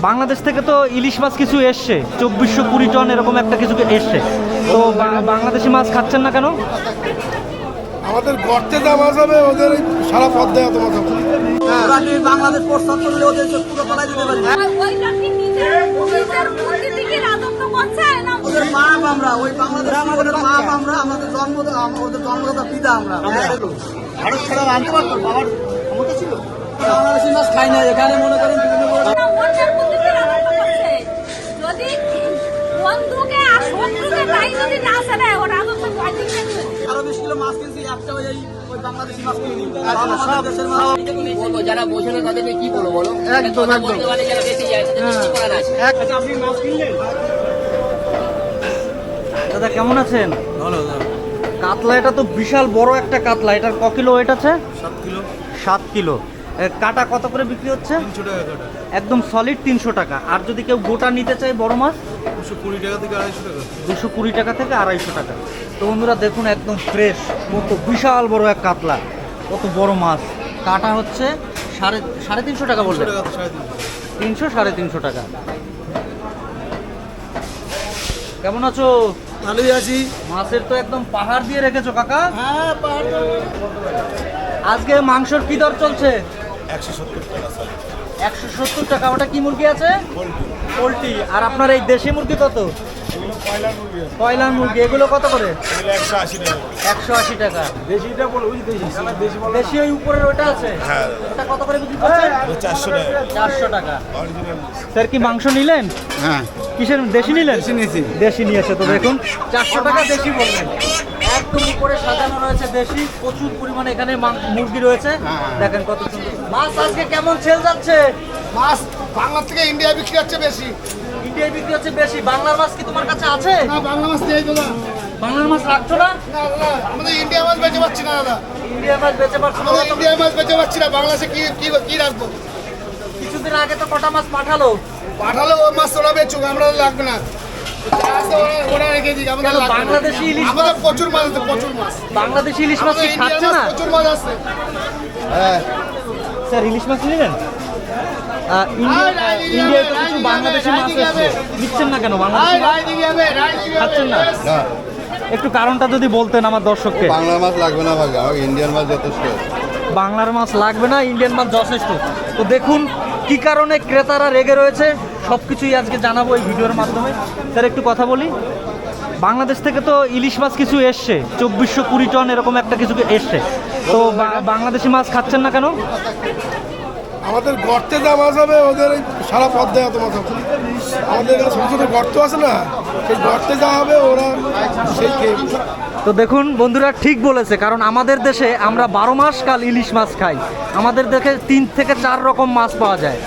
বাংলাদেশ থেকে তো ইলিশ মাছ কিছু এসছে চব্বিশশো কুড়ি টন এরকম একটা কিছু এসছে। তো বাংলাদেশি মাছ খাচ্ছেন না কেন? আমাদের গর্তে যা মাছ হবে ওদের সারা পথ দেয় তোমার বাংলাদেশ প্রস্তাব করলে পুরো পালাই দিতে পারি? ওদের বাপ আমরা ওই বাংলাদেশ ওদের বাপ আমরা আমাদের জন্ম আম- ওদের জন্মদাতা পিতা আমরা। ভারত ছাড়া আনতে পারতো বাবার ক্ষমতা ছিল। বাংলাদেশি মাছ খাই না এখানে মনে করেন বিভিন্ন যারা বোঝে না তাদেরকে কি বলব বলো? একদম, একদম। বলতে পারে যারা বেশি যায় তাদের কি করার আছে। দাদা কেমন আছেন? কাতলা এটা তো বিশাল বড় একটা কাতলা। এটার ক কিলো ওয়েট আছে? সাত কিলো। সাত কিলো। কাটা কত করে বিক্রি হচ্ছে? একদম সলিড তিনশো টাকা। আর যদি কেউ গোটা নিতে চায় বড় মাছ? দুশো কুড়ি টাকা থেকে আড়াইশো টাকা। দুশো কুড়ি টাকা থেকে আড়াইশো টাকা। তো বন্ধুরা দেখুন একদম ফ্রেশ কত বিশাল বড় এক কাতলা কত বড় মাছ। কাটা হচ্ছে সাড়ে সাড়ে তিনশো টাকা বলবে তিনশো। সাড়ে তিনশো টাকা। কেমন আছো? ভালোই আছি। মাছের তো একদম পাহাড় দিয়ে রেখেছো কাকা। হ্যাঁ পাহাড় আজকে মাংসর কি দর চলছে? একশো সত্তর টাকা সাইজ একশো সত্তর টাকা। ওটা কি মুরগি আছে? পোলট্রি। আর আপনার এই দেশি মুরগি কত? কয়লার মুরগি? এগুলো কত করে? একশো আশি টাকা দেশিটা বলো দেশি দেশি দেশি ওই উপরের ওটা আছে? হ্যাঁ। ওটা কত করে বিক্রি করছেন? চারশো টাকা। চারশো টাকা। স্যার কি মাংস নিলেন? হ্যাঁ। কিসের দেশি নিলেন? দেশি নিয়েছি। দেশি নিয়েছে তো দেখুন। চারশো টাকা দেশি বললেন। একদম উপরে সাজানো রয়েছে দেশি। প্রচুর পরিমাণে এখানে মুরগি রয়েছে। হ্যাঁ। দেখেন কত সুন্দর। মাছ আজকে কেমন সেল যাচ্ছে? মাছ বাংলা থেকে ইন্ডিয়া বিক্রি হচ্ছে বেশি। ইন্ডিয়ায় বিক্রি হচ্ছে বেশি। বাংলার মাছ কি তোমার কাছে আছে? না বাংলা মাছ নেই দাদা। বাংলার মাছ রাখছো না? না দাদা আমাদের ইন্ডিয়া মাছ বেচে পাচ্ছি না দাদা। ইন্ডিয়ার মাছ বেচে পারছ না আমাদের ইন্ডিয়া মাছ বেচে পাচ্ছি না বাংলাদেশে কি কি কি রাখব? কিছুদিন আগে তো কটা মাছ পাঠালো? পাঠালো ও মাছ ওরা বেচুক আমরা লাগবে না। বাংলাদেশি ইলিশ মাছ- প্রচুর মাছ আছে প্রচুর মাছ। বাংলাদেশি ইলিশ মাছ খাচ্ছে না? প্রচুর মাছ আছে। হ্যাঁ। স্যার ইলিশ মাছ নিলেন? ইন্ডিয়া ইন্ডিয়ায় তো কিছু বাংলাদেশি মাছ নিচ্ছেন না কেন? বাংলাদেশি খাচ্ছেন না? একটু কারণটা যদি বলতেন আমার দর্শককে। বাংলা মাছ লাগবে না ইন্ডিয়ান মাছ যথেষ্ট। বাংলার মাছ লাগবে না ইন্ডিয়ান মাছ যথেষ্ট। তো দেখুন কি কারণে ক্রেতারা রেগে রয়েছে সব কিছুই আজকে জানাব এই ভিডিওর মাধ্যমে। স্যার একটু কথা বলি। বাংলাদেশ থেকে তো ইলিশ মাছ কিছু এসছে চব্বিশশো কুড়ি টন এরকম একটা কিছু এসছে। তো বাংলাদেশি মাছ খাচ্ছেন না কেন? আমাদের গর্তে যা মাছ হবে, ওদের সারা পথ দেয় তোমার আমাদের এখানে ছোটো ছোটো গর্ত আছে না, সেই গর্তে যা হবে, ওরা সেই তো দেখুন, বন্ধুরা ঠিক বলেছে, কারণ আমাদের দেশে আমরা বারো মাস কাল ইলিশ মাছ খাই। আমাদের দেশে তিন থেকে চার রকম মাছ পাওয়া যায়।